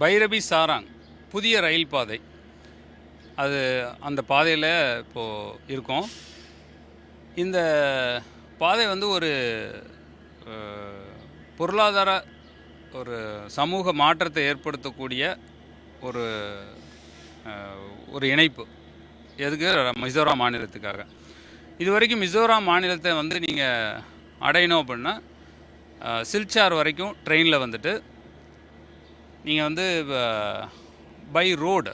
பைரபி சாராங் புதிய ரயில் பாதை. அது அந்த பாதையில் இப்போது இருக்கோம். இந்த பாதை வந்து ஒரு பொருளாதார ஒரு சமூக மாற்றத்தை ஏற்படுத்தக்கூடிய ஒரு ஒரு இணைப்பு. எதுக்கு? மிசோராம் மாநிலத்துக்காக. இது வரைக்கும் மிசோராம் மாநிலத்தை வந்து நீங்கள் அடையணும் அப்படின்னா சில்சார் வரைக்கும் ட்ரெயினில் வந்துட்டு நீங்கள் வந்து பை ரோடு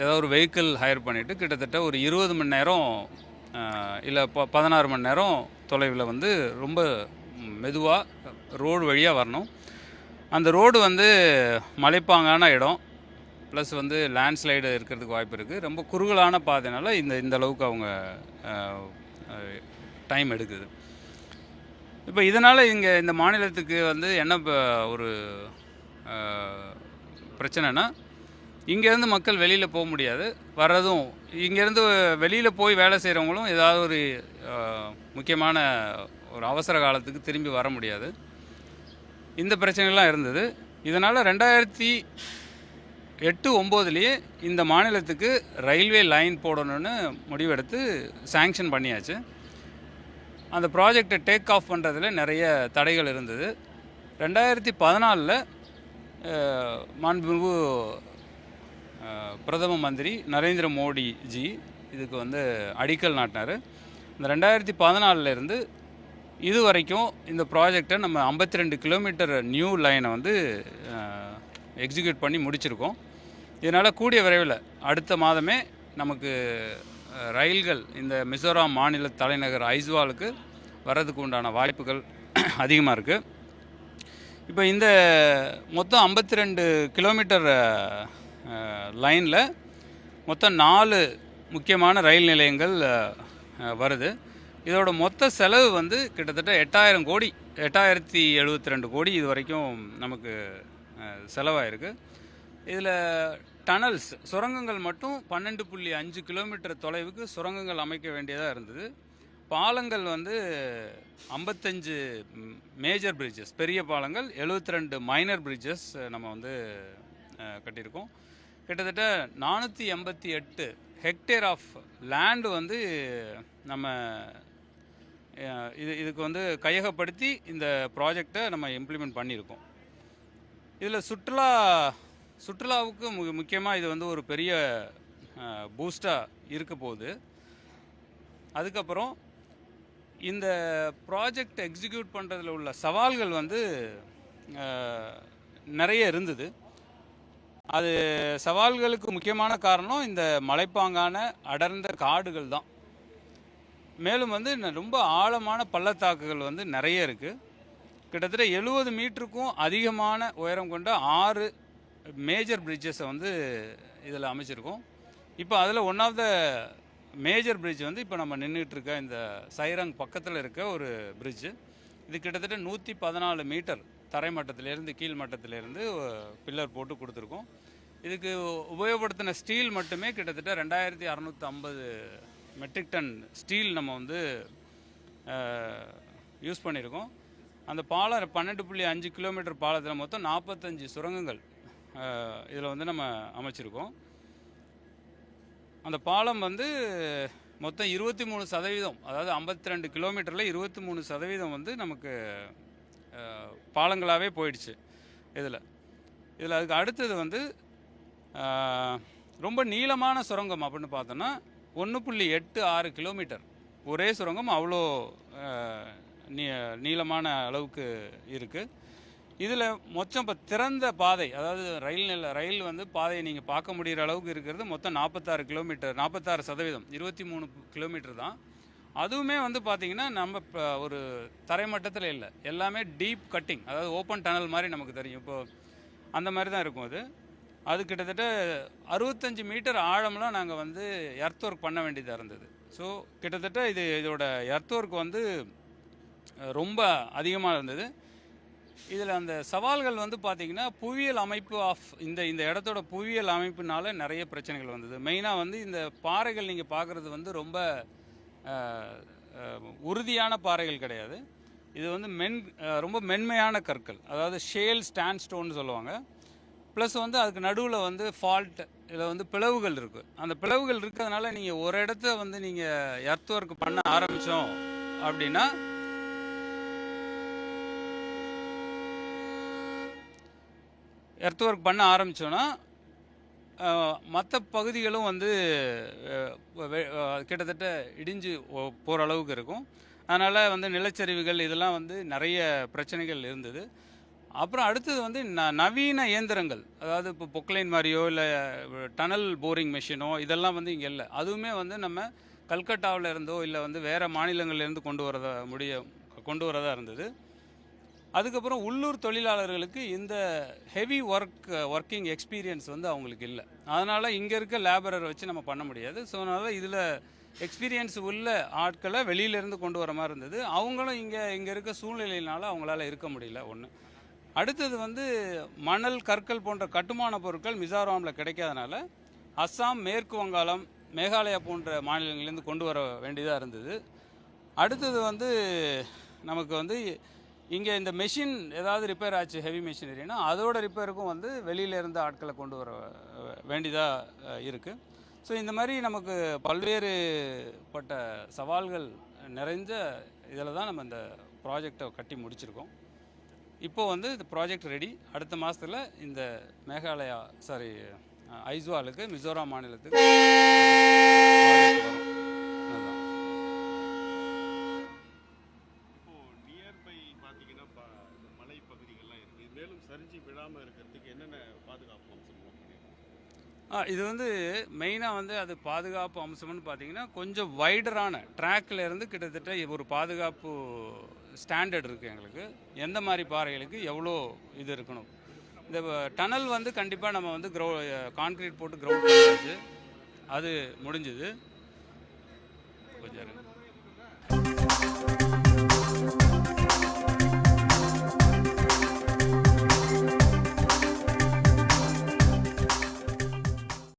ஏதாவது ஒரு வெஹிக்கிள் ஹையர் பண்ணிவிட்டு கிட்டத்தட்ட ஒரு இருபது மணி நேரம் இல்லை ப பதினாறு மணி நேரம் தொலைவில் வந்து ரொம்ப மெதுவாக ரோடு வழியாக வரணும். அந்த ரோடு வந்து மலைப்பாங்கான இடம். ப்ளஸ் வந்து லேண்ட்ஸ்லைடு இருக்கிறதுக்கு வாய்ப்பு இருக்குது ரொம்ப குறுகலான பாதைனால இந்த இந்த அளவுக்கு அவங்க டைம் எடுக்குது. இப்போ இதனால் இங்கே இந்த மாநிலத்துக்கு வந்து என்ன இப்போ ஒரு பிரச்சனைனா இங்கேருந்து மக்கள் வெளியில் போக முடியாது. வர்றதும் இங்கேருந்து வெளியில் போய் வேலை செய்கிறவங்களும் ஏதாவது ஒரு முக்கியமான ஒரு அவசர காலத்துக்கு திரும்பி வர முடியாது. இந்த பிரச்சனைகள்லாம் இருந்தது. இதனால் ரெண்டாயிரத்தி எட்டு ஒம்போதுலேயே இந்த மாநிலத்துக்கு ரயில்வே லைன் போடணும்னு முடிவெடுத்து சேங்ஷன் பண்ணியாச்சு. அந்த ப்ராஜெக்டை டேக் ஆஃப் பண்ணுறதுல நிறைய தடைகள் இருந்தது. ரெண்டாயிரத்தி பதினாலில் மாண்புமிகு பிரதம மந்திரி நரேந்திர மோடி ஜி இதுக்கு வந்து அடிக்கல் நாட்டினார். இந்த ரெண்டாயிரத்தி பதினாலிருந்து இது வரைக்கும் இந்த ப்ராஜெக்டை நம்ம ஐம்பத்தி ரெண்டு கிலோமீட்டர் நியூ லைனை வந்து எக்ஸிக்யூட் பண்ணி முடிச்சிருக்கோம். இதனால் கூடிய விரைவில் அடுத்த மாதமே நமக்கு ரயில்கள் இந்த மிசோராம் மாநில தலைநகர் ஐஸ்வாலுக்கு வர்றதுக்கு உண்டான வாய்ப்புகள் அதிகமாக இருக்குது இப்போ இந்த மொத்தம் ஐம்பத்தி ரெண்டு கிலோமீட்டர் லைனில் மொத்தம் நாலு முக்கியமான ரயில் நிலையங்கள் வருது. இதோட மொத்த செலவு வந்து கிட்டத்தட்ட எட்டாயிரம் கோடி எட்டாயிரத்தி எழுபத்தி ரெண்டு கோடி இது வரைக்கும் நமக்கு செலவாயிருக்கு. இதில் டனல்ஸ் சுரங்கங்கள் மட்டும் பன்னெண்டு புள்ளி அஞ்சு கிலோமீட்டர் தொலைவுக்கு சுரங்கங்கள் அமைக்க வேண்டியதாக இருந்தது. பாலங்கள் வந்து ஐம்பத்தஞ்சு மேஜர் பிரிட்ஜஸ் பெரிய பாலங்கள் 72 ரெண்டு மைனர் பிரிட்ஜஸ் நம்ம வந்து கட்டியிருக்கோம். கிட்டத்தட்ட நானூற்றி எண்பத்தி எட்டு ஹெக்டேர் ஆஃப் லேண்டு வந்து நம்ம இது இதுக்கு வந்து கையகப்படுத்தி இந்த ப்ராஜெக்டை நம்ம இம்ப்ளிமெண்ட் பண்ணியிருக்கோம். இதில் சுற்றுலா சுற்றுலாவுக்கு மு முக்கியமாக இது வந்து ஒரு பெரிய பூஸ்டாக இருக்க போகுது. அதுக்கப்புறம் இந்த ப்ராஜெக்ட் எக்ஸிக்யூட் பண்ணுறதுல உள்ள சவால்கள் வந்து நிறைய இருந்தது. அது சவால்களுக்கு முக்கியமான காரணம் இந்த மலைப்பாங்கான அடர்ந்த காடுகள் தான். மேலும் வந்து ரொம்ப ஆழமான பள்ளத்தாக்குகள் வந்து நிறைய இருக்குது கிட்டத்தட்ட எழுபது மீட்டருக்கும் அதிகமான உயரம் கொண்ட ஆறு மேஜர் பிரிட்ஜஸை வந்து இதில் அமைச்சிருக்கோம். இப்போ அதில் one of the major bridge வந்து இப்போ நம்ம நின்றுட்டு இருக்க இந்த சைரங் பக்கத்தில் இருக்க ஒரு பிரிட்ஜு இது கிட்டத்தட்ட நூற்றி பதினாலு மீட்டர் தரைமட்டத்திலேருந்து கீழ் மட்டத்திலேருந்து பில்லர் போட்டு கொடுத்துருக்கோம். இதுக்கு உபயோகப்படுத்தின ஸ்டீல் மட்டுமே கிட்டத்தட்ட ரெண்டாயிரத்தி அறநூற்றி ஐம்பது மெட்ரிக் டன் ஸ்டீல் நம்ம வந்து யூஸ் பண்ணியிருக்கோம். அந்த பாலம் பன்னெண்டு புள்ளி அஞ்சு கிலோமீட்டர் பாலத்தில் மொத்தம் நாற்பத்தஞ்சு சுரங்கங்கள் இதில் வந்து நம்ம அமைச்சிருக்கோம். அந்த பாலம் வந்து மொத்தம் இருபத்தி மூணு சதவீதம் அதாவது ஐம்பத்தி ரெண்டு கிலோமீட்டரில் இருபத்தி மூணு சதவீதம் வந்து நமக்கு பாலங்களாகவே போயிடுச்சு இதில். இதில் அதுக்கு அடுத்தது வந்து ரொம்ப நீளமான சுரங்கம் அப்படின்னு பார்த்தோன்னா ஒன்று புள்ளி எட்டு ஆறு கிலோமீட்டர். ஒரே சுரங்கம் அவ்வளோ நீ நீளமான அளவுக்கு இருக்குது இதில் மொத்தம் இப்போ திறந்த பாதை அதாவது ரயில் நில ரயில் வந்து பாதையை நீங்கள் பார்க்க முடிகிற அளவுக்கு இருக்கிறது மொத்தம் நாற்பத்தாறு கிலோமீட்டர் நாற்பத்தாறு சதவீதம் இருபத்தி மூணு கிலோமீட்டர் தான். அதுவுமே வந்து பார்த்தீங்கன்னா நம்ம இப்போ ஒரு தரைமட்டத்தில் இல்லை எல்லாமே டீப் கட்டிங் அதாவது ஓப்பன் டனல் மாதிரி நமக்கு தெரியும். இப்போ அந்த மாதிரி தான் இருக்கும் அது. அது கிட்டத்தட்ட அறுபத்தஞ்சு மீட்டர் ஆழம்லாம் நாங்கள் வந்து எர்த் ஒர்க் பண்ண வேண்டியதாக இருந்தது. ஸோ கிட்டத்தட்ட இது இதோட எர்த் ஒர்க் வந்து ரொம்ப அதிகமாக இருந்தது. இதில் அந்த சவால்கள் வந்து பார்த்திங்கன்னா புவியியல் அமைப்பு ஆஃப் இந்த இந்த இடத்தோட புவியியல் அமைப்புனால நிறைய பிரச்சனைகள் வந்தது. மெயினாக வந்து இந்த பாறைகள் நீங்கள் பார்க்குறது வந்து ரொம்ப உறுதியான பாறைகள் கிடையாது. இது வந்து மென் ரொம்ப மென்மையான கற்கள். அதாவது ஷேல் ஸ்டாண்ட் ஸ்டோன்னு சொல்லுவாங்க. ப்ளஸ் வந்து அதுக்கு நடுவில் வந்து ஃபால்ட் இதில் வந்து பிளவுகள் இருக்குது அந்த பிளவுகள் இருக்கிறதுனால நீங்கள் ஒரு இடத்த வந்து நீங்கள் எர்த் ஒர்க் பண்ண ஆரம்பித்தோம் அப்படின்னா எர்த் ஒர்க் பண்ண ஆரம்பித்தோன்னா மற்ற பகுதிகளும் வந்து கிட்டத்தட்ட இடிஞ்சு போகிற அளவுக்கு இருக்கும். அதனால் வந்து நிலச்சரிவுகள் இதெல்லாம் வந்து நிறைய பிரச்சனைகள் இருந்தது. அப்புறம் அடுத்தது வந்து ந நவீன இயந்திரங்கள். அதாவது இப்போ பொக்லைன் மாதிரியோ இல்லை டனல் போரிங் மிஷினோ இதெல்லாம் வந்து இங்கே இல்லை. அதுவுமே வந்து நம்ம கல்கட்டாவில் இருந்தோ இல்லை வந்து வேறு மாநிலங்கள்லேருந்து கொண்டு வரதா முடிய கொண்டு வரதா இருந்தது. அதுக்கப்புறம் உள்ளூர் தொழிலாளர்களுக்கு இந்த ஹெவி ஒர்க் ஒர்க்கிங் எக்ஸ்பீரியன்ஸ் வந்து அவங்களுக்கு இல்லை. அதனால் இங்கே இருக்க லேபரரை வச்சு நம்ம பண்ண முடியாது. ஸோ அதனால் இதில் எக்ஸ்பீரியன்ஸ் உள்ள ஆட்களை வெளியிலேருந்து கொண்டு வர மாதிரி இருந்தது. அவங்களும் இங்கே இங்கே இருக்க சூழ்நிலையினால அவங்களால இருக்க முடியல ஒன்று அடுத்தது வந்து மணல் கற்கள் போன்ற கட்டுமான பொருட்கள் மிசோராமில் கிடைக்காதனால அஸ்ஸாம் மேற்கு வங்காளம் மேகாலயா போன்ற மாநிலங்கள்லேருந்து கொண்டு வர வேண்டியதாக இருந்தது. அடுத்தது வந்து நமக்கு வந்து இங்கே இந்த மெஷின் ஏதாவது ரிப்பேர் ஆச்சு ஹெவி மெஷினரினா அதோட ரிப்பேருக்கும் வந்து வெளியில இருந்து ஆட்களை கொண்டு வர வேண்டியதாக இருக்குது ஸோ இந்த மாதிரி நமக்கு பல்வேறு பட்ட சவால்கள் நிறைஞ்ச இதில் தான் நம்ம இந்த ப்ராஜெக்டை கட்டி முடிச்சிருக்கோம். இப்போ வந்து இந்த ப்ராஜெக்ட் ரெடி அடுத்த மாதத்தில் இந்த மேகாலயா சாரி ஐஸ்வாலுக்கு மிசோராம் மாநிலத்துக்கு project வரும் அதுதான் இப்போ நியர்பை பார்த்தீங்கன்னா ப- மலை பகுதிகள்லாம் இருக்கு இது மேலும் இல்லாமல் இருக்கிறதுக்கு என்னென்ன பாதுகாப்பு அம்சம் ஆ இது வந்து மெயினாக வந்து அது பாதுகாப்பு அம்சம்னு பார்த்தீங்கன்னா கொஞ்சம் வைடரான ட்ராக்கில் இருந்து கிட்டத்தட்ட ஒரு பாதுகாப்பு ஸ்டாண்டர்ட் இருக்குது எங்களுக்கு. எந்த மாதிரி பாறைகளுக்கு எவ்வளோ இது இருக்கணும்? இந்த டனல் வந்து கண்டிப்பாக நம்ம வந்து க்ரௌ கான்க்ரீட் போட்டு க்ரௌண்ட் பண்ணியாச்சு. அது முடிஞ்சுது. கொஞ்சம்